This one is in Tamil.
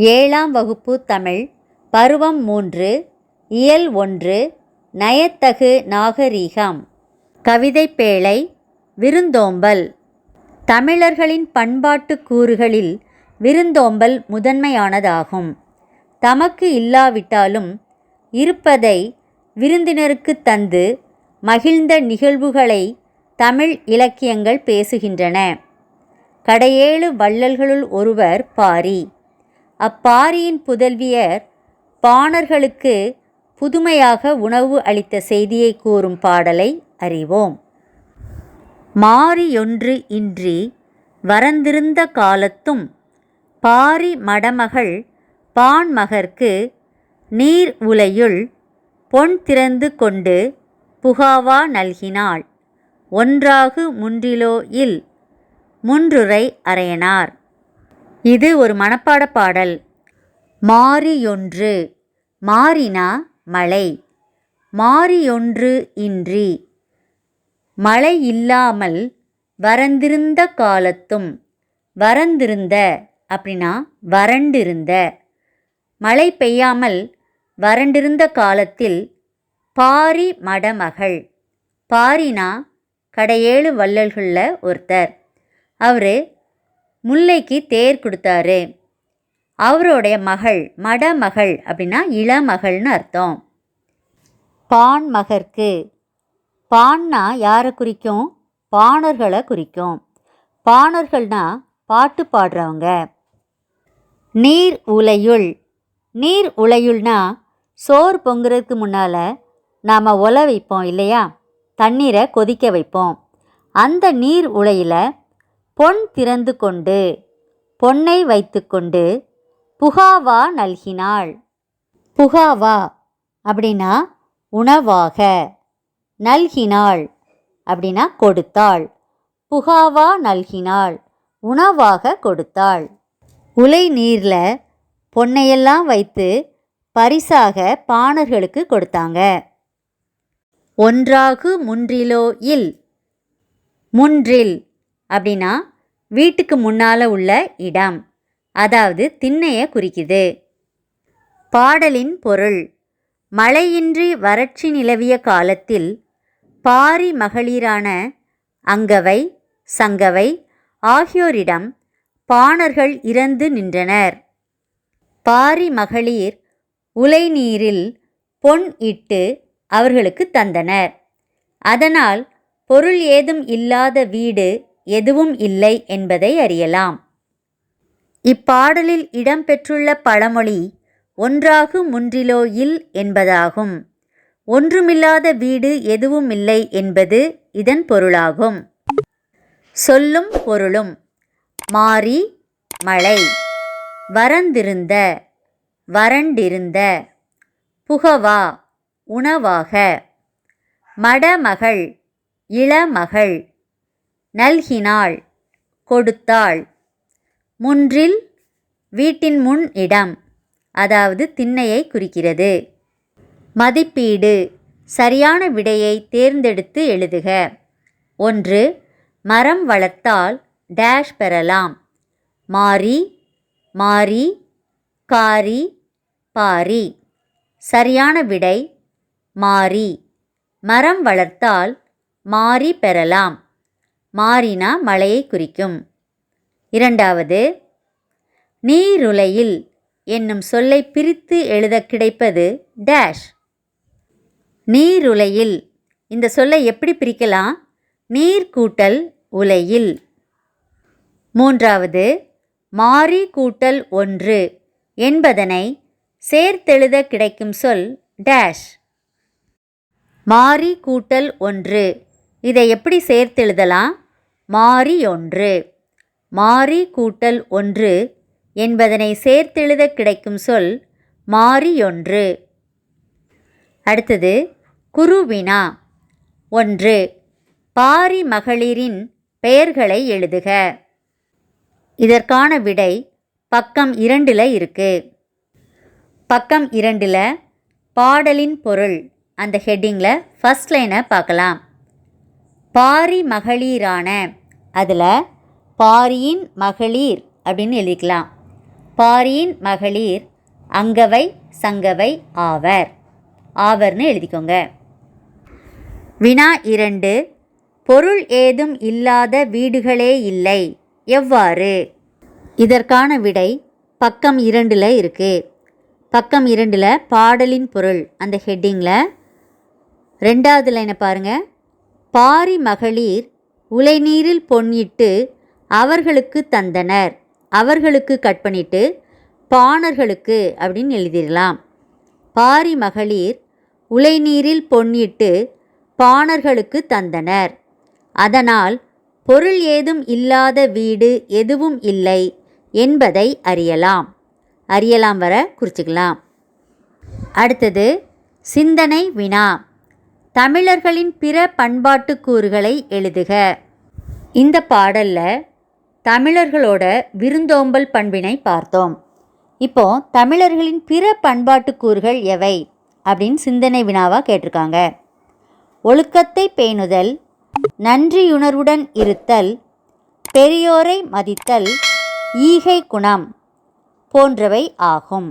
ஏழாம் வகுப்பு தமிழ் பருவம் மூன்று இயல் ஒன்று நயத்தகு நாகரீகம். கவிதைப்பேழை விருந்தோம்பல். தமிழர்களின் பண்பாட்டு கூறுகளில் விருந்தோம்பல் முதன்மையானதாகும். தமக்கு இல்லாவிட்டாலும் இருப்பதை விருந்தினருக்குத் தந்து மகிழ்ந்த நிகழ்வுகளை தமிழ் இலக்கியங்கள் பேசுகின்றன. கடையேழு வள்ளல்களுள் ஒருவர் பாரி. அப்பாரியின் புதல்வியர் பாணர்களுக்கு புதுமையாக உணவு அளித்த செய்தியை கூறும் பாடலை அறிவோம். மாரியொன்று இன்றி வரந்திருந்த காலத்தும் பாரி மடமகள் பான்மகர்க்கு நீர் உலையுள் பொன் திறந்து கொண்டு புகாவா நல்கினாள். ஒன்றாகு முன்றிலோ இல் முன்றுரை அறையனார். இது ஒரு மனப்பாட பாடல். மாரியொன்று மாறினா மழை. மாரியொன்று இன்றி மழை இல்லாமல் வறந்திருந்த காலத்தும் வறந்திருந்த அப்படின்னா வறண்டிருந்த மழை பெய்யாமல் வறண்டிருந்த காலத்தில் பாரி மடமகள். பாரினா கடையேழு வள்ளல்களில் ஒருத்தர். அவர் முல்லைக்கு தேர் கொடுத்தாரு. அவருடைய மகள் மடமகள் அப்படின்னா இளமகள்னு அர்த்தம். பான் மகற்கு. பான்னா யாரை குறிக்கும்? பாணர்களை குறிக்கும். பாணர்கள்னா பாட்டு பாடுறவங்க. நீர் உலையுள். நீர் உலையுள்னா சோறு பொங்குறதுக்கு முன்னால் நாம் ஒலை வைப்போம் இல்லையா? தண்ணீரை கொதிக்க வைப்போம். அந்த நீர் உலையில் பொன் திறந்து கொண்டு பொன்னை வைத்துக்கொண்டு புகாவா நல்கினாள். புகாவா அப்படின்னா உணவாக நல்கினாள் அப்படின்னா கொடுத்தாள். புகாவா நல்கினாள் உணவாக கொடுத்தாள். உலை நீரில் பொன்னையெல்லாம் வைத்து பரிசாக பாணர்களுக்கு கொடுத்தாங்க. ஒன்றாகு முன்றிலோ இல் முன்றில் அப்படின்னா வீட்டுக்கு முன்னால் உள்ள இடம் அதாவது திண்ணையை குறிக்குது. பாடலின் பொருள் மழையின்றி வறட்சி நிலவிய காலத்தில் பாரி மகளிரான அங்கவை சங்கவை ஆகியோரிடம் பாணர்கள் இறந்து நின்றனர். பாரி மகளிர் உலை நீரில் பொன் இட்டு அவர்களுக்கு தந்தனர். அதனால் பொருள் ஏதும் இல்லாத வீடு எதுவும் இல்லை என்பதை அறியலாம். இப்பாடலில் இடம்பெற்றுள்ள பழமொழி ஒன்றாகு முன்றிலோ இல் என்பதாகும். ஒன்றுமில்லாத வீடு எதுவும் இல்லை என்பது இதன் பொருளாகும். சொல்லும் பொருளும் மாறி மழை வரந்திருந்த வறண்டிருந்த புகவா உணவாக மடமகள் இளமகள் நல்கினாள் கொடுத்தாள். முன்றில் வீட்டின் முன் இடம் அதாவது திண்ணையை குறிக்கிறது. மதிப்பீடு சரியான விடையை தேர்ந்தெடுத்து எழுதுக. ஒன்று மரம் வளர்த்தால் டேஷ் பெறலாம். மாறி மாறி காரி பாரி. சரியான விடை மாறி. மரம் வளர்த்தால் மாறி பெறலாம். மாறினா மழையை குறிக்கும். இரண்டாவது நீருலையில் என்னும் சொல்லை பிரித்து எழுத கிடைப்பது டேஷ் நீருலையில் இந்த சொல்லை எப்படி பிரிக்கலாம்? நீர் கூட்டல் உலையில் மூன்றாவது மாறி கூட்டல் ஒன்று என்பதனை சேர்த்தெழுத கிடைக்கும் சொல் டேஷ் மாறி கூட்டல் ஒன்று. இதை எப்படி சேர்த்தெழுதலாம்? மாறி ஒன்று மாறி கூட்டல் ஒன்று என்பதனை சேர்த்தெழுத கிடைக்கும் சொல் மாறியொன்று. அடுத்தது குருவினா. ஒன்று பாரி மகளிரின் பெயர்களை எழுதுக. இதற்கான விடை பக்கம் இரண்டில் இருக்கு. பக்கம் இரண்டில் பாடலின் பொருள் அந்த ஹெட்டிங்கில் ஃபஸ்ட் லைனை பார்க்கலாம். பாரி மகளிரான அதில் பாரியின் மகளிர் அப்படின்னு எழுதிக்கலாம். பாரியின் மகளிர் அங்கவை சங்கவை ஆவர். ஆவர்னு எழுதிக்கோங்க. வினா இரண்டு பொருள் ஏதும் இல்லாத வீடுகளே இல்லை எவ்வாறு? இதற்கான விடை பக்கம் இரண்டில் இருக்குது பக்கம் இரண்டில் பாடலின் பொருள் அந்த ஹெட்டிங்கில் ரெண்டாவது லைனை பாருங்கள் பாரி மகளிர் உலைநீரில் பொன்னிட்டு அவர்களுக்கு தந்தனர். அவர்களுக்கு கட் பண்ணிட்டு பாணர்களுக்கு அப்படின்னு எழுதிடலாம். பாரி மகளிர் உலைநீரில் பொன்னிட்டு பாணர்களுக்கு தந்தனர். அதனால் பொருள் ஏதும் இல்லாத வீடு எதுவும் இல்லை என்பதை அறியலாம். அறியலாம் வர குறிச்சிக்கலாம். அடுத்தது சிந்தனை வினா. தமிழர்களின் பிற பண்பாட்டு கூறுகளை எழுதுக. இந்த பாடலில் தமிழர்களோட விருந்தோம்பல் பண்பினை பார்த்தோம். இப்போ தமிழர்களின் பிற பண்பாட்டு கூறுகள் எவை அப்படின்னு சிந்தனை வினாவாக கேட்டிருக்காங்க. ஒழுக்கத்தை பேணுதல் நன்றியுணர்வுடன் இருத்தல் பெரியோரை மதித்தல் ஈகை குணம் போன்றவை ஆகும்.